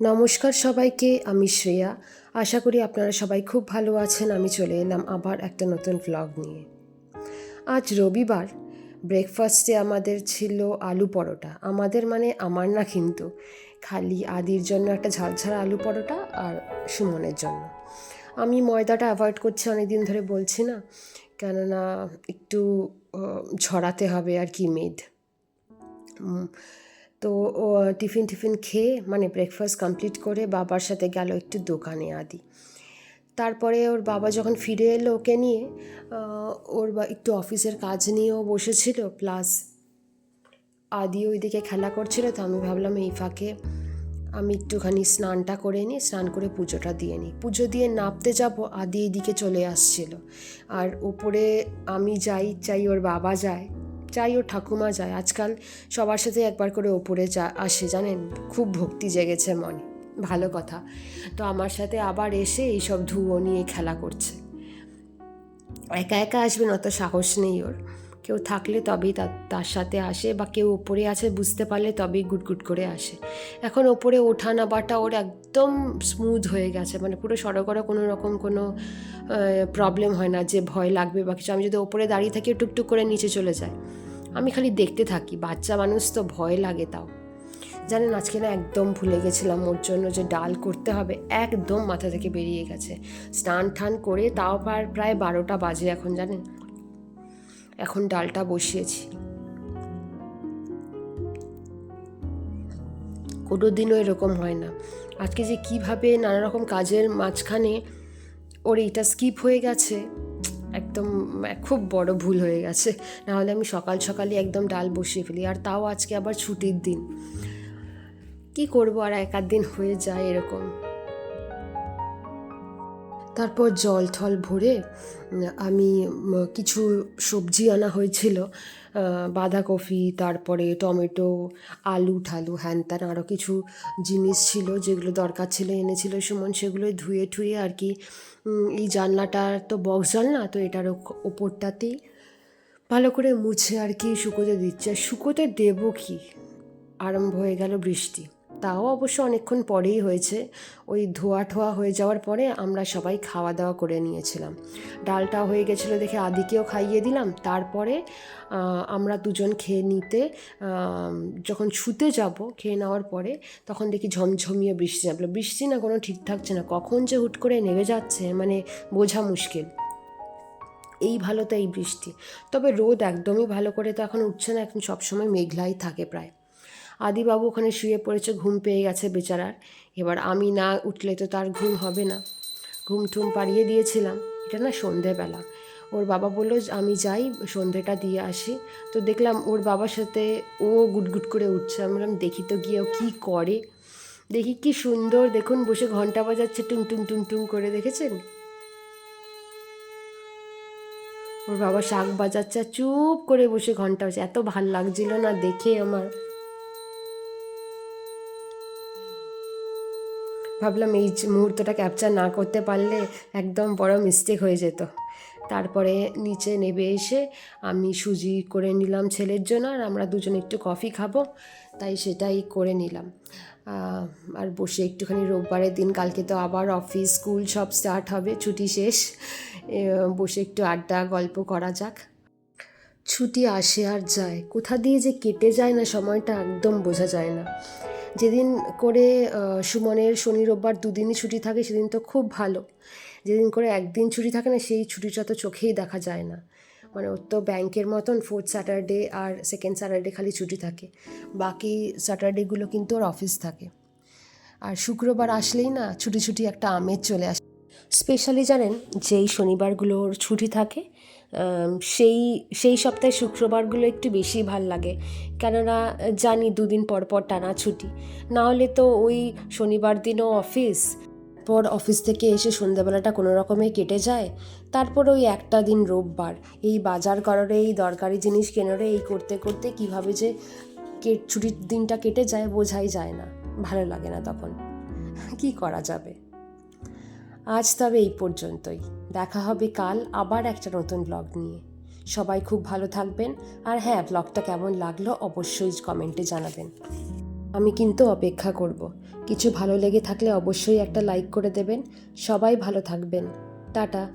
নমস্কার সবাইকে, আমি শ্রেয়া। আশা করি আপনারা সবাই খুব ভালো আছেন। আমি চলে এলাম আবার একটা নতুন ভ্লগ নিয়ে। আজ রবিবার ব্রেকফাস্টে আমাদের ছিল আলু পরোটা। আমাদের মানে আমার না কিন্তু, খালি আদির জন্য একটা ঝালঝাড়া আলু পরোটা আর সুমনের জন্য। আমি ময়দাটা অ্যাভয়েড করছি অনেক দিন ধরে বলছি না, কেননা একটু ঝরাতে হবে আর কি মেদ। তো টিফিন টিফিন খেয়ে মানে ব্রেকফাস্ট কমপ্লিট করে বাবার সাথে গেল একটু দোকানে আদি। তারপরে ওর বাবা যখন ফিরে এলো ওকে নিয়ে ওর বা, একটু অফিসের কাজ নিয়েও বসেছিল প্লাস আদি ওইদিকে খেলা করছিল, তো আমি ভাবলাম এই ফাঁকে আমি একটুখানি স্নানটা করে নিই, স্নান করে পুজোটা দিয়ে নিই। পুজো দিয়ে নাপতে যাব, আদি এইদিকে চলে আসছিল। আর ওপরে আমি যাই চাই ওর বাবা যায় চাই ওর ঠাকুমা যায়। আজকাল সবার সাথে একবার করে ওপরে যা আসে, জানেন? খুব ভক্তি জেগেছে মনে। ভালো কথা। তো আমার সাথে আবার এসে এইসব ধুয়ো নিয়ে খেলা করছে। একা একা আসবেন, অত সাহস নেই ওর। কেউ থাকলে তবেই তার সাথে আসে বা কেউ ওপরে আছে, বুঝতে পারলে তবেই গুটগুট করে আসে। এখন ওপরে ওঠা নামাটা ওর একদম স্মুথ হয়ে গেছে। মানে পুরো সড়গড়ে কোনো রকম কোনো প্রবলেম হয় না যে ভয় লাগবে বা কিছু। আমি যদি ওপরে দাঁড়িয়ে থাকি টুকটুক করে নিচে চলে যায়। আমি খালি দেখতে থাকি, বাচ্চা মানুষ তো ভয় লাগে তাও। জানেন, আজকে না একদম ভুলে গেছিলাম ওর জন্য যে ডাল করতে হবে, একদম মাথা থেকে বেরিয়ে গেছে। স্নান টান করে তাও প্রায় প্রায় বারোটা বাজে এখন, জানেন? এখন ডালটা বসিয়েছি। কোনো দিনও এরকম হয় না। আজকে যে কীভাবে নানা রকম কাজের মাঝখানে ওর এইটা স্কিপ হয়ে গেছে একদম খুব বড় ভুল হয়ে গেছে। নাহলে আমি সকাল সকালে একদম ডাল বসিয়ে ফেলি। আর তাও আজকে আবার ছুটির দিন। কি করব আর এক দিন হয়ে যায় এরকম। তারপর জল থল ভরে আমি কিছু সবজি আনা হয়েছিল বাঁধাকপি, তারপরে টমেটো, আলু ঠালু, হ্যান ত্যান আরও কিছু জিনিস ছিল যেগুলো দরকার ছিল, এনেছিল সুমন সেগুলো ধুয়ে ঠুয়ে আর কি এই জানলাটা তো বক্স জানলা, তো এটার ওপরটাতেই ভালো করে মুছে আর কি শুকোতে দিচ্ছে। শুকোতে দেবো কি? আরম্ভ হয়ে গেল বৃষ্টি। তাও অবশ্য অনেকক্ষণ পরেই হয়েছে। ওই ধোয়া ঠোয়া হয়ে যাওয়ার পরে আমরা সবাই খাওয়া দাওয়া করে নিয়েছিলাম। ডালটা হয়ে গেছিল দেখে আদিকেও খাইয়ে দিলাম। তারপরে আমরা দুজন খেয়ে নিতে যখন শুতে যাব, খেয়ে নেওয়ার পরে তখন দেখি ঝমঝমিয়ে বৃষ্টি নামলো। বৃষ্টি না কোনো ঠিক থাকছে না। কখন যে হুট করে নেমে যাচ্ছে মানে বোঝা মুশকিল। এই ভালো তো এই বৃষ্টি। তবে রোদ একদমই ভালো করে তো এখন উঠছে না। এখন সবসময় মেঘলাই থাকে প্রায়। আদিবাবু ওখানে শুয়ে পড়েছে, ঘুম পেয়ে গেছে বেচারার। এবার আমি না উঠলে তো তার ঘুম হবে না। ঘুম টুম পাড়িয়ে দিয়েছিলাম। এটা না সন্ধেবেলা। ওর বাবা বলল, আমি যাই, সন্ধেটা দিয়ে আসি। তো দেখলাম ওর বাবার সাথে ও গুটগুট করে উঠছে। আমি বললাম, দেখি তো গিয়ে ও কী করে? দেখি কি সুন্দর, দেখুন বসে ঘণ্টা বাজাচ্ছে টুং টুং টুং টুং করে, দেখেছেন? ওর বাবা শাক বাজাচ্ছে, চুপ করে বসে ঘণ্টা বাজছে এত ভালো লাগছিল না দেখে আমার। ভাবলাম এই মুহূর্তটা ক্যাপচার না করতে পারলে একদম বড় মিস্টেক হয়ে যেত। তারপরে নিচে নেবে এসে আমি সুজি করে নিলাম ছেলের জন্য আর আমরা দুজন একটু কফি খাব, তাই সেটাই করে নিলাম। আর বসে একটুখানি রোববারের দিন, কালকে তো আবার অফিস স্কুল সব স্টার্ট হবে, ছুটি শেষ। বসে একটু আড্ডা, গল্প করা যাক। ছুটি আসে আর যায়, কোথা দিয়ে যে কেটে যায় না সময়টা একদম বোঝা যায় না। যেদিন করে সুমনের শনি রোববার দুদিনই ছুটি থাকে, সেদিন তো খুব ভালো। যেদিন করে একদিন ছুটি থাকে না, সেই ছুটিটা তো চোখেই দেখা যায় না। মানে ওর তো ব্যাংকের মতন ফোর্থ স্যাটারডে আর সেকেন্ড স্যাটারডে খালি ছুটি থাকে। বাকি স্যাটারডেগুলো কিন্তু ওর অফিস থাকে। আর শুক্রবার আসলেই না, ছুটি ছুটি একটা আমেজ চলে আসে। স্পেশালি জানেন, যেই শনিবারগুলোর ছুটি থাকে সেই সেই সপ্তাহে শুক্রবারগুলো একটু বেশি ভালো লাগে। কেননা, জানি দুদিন পর পর টানা ছুটি। না হলে তো ওই শনিবার দিনও অফিস পর অফিস থেকে এসে সন্ধ্যাবেলাটা কোনো রকমে কেটে যায়, তারপর ওই একটা দিন রোববার। এই বাজার করার, এই দরকারি জিনিস কেনারে, এই করতে করতে কীভাবে যে ছুটির দিনটা কেটে যায় বোঝাই যায় না। ভালো লাগে না তখন। কি করা যাবে? আজ তবে এই পর্যন্তই। দেখা হবে কাল আবার একটা নতুন ব্লগ নিয়ে। সবাই খুব ভালো থাকবেন আর হ্যাঁ ব্লগটা কেমন লাগল অবশ্যই কমেন্টে জানাবেন। আমি কিন্তু অপেক্ষা করব। কিছু ভালো লেগে থাকলে অবশ্যই একটা লাইক করে দেবেন। সবাই ভালো থাকবেন। টাটা।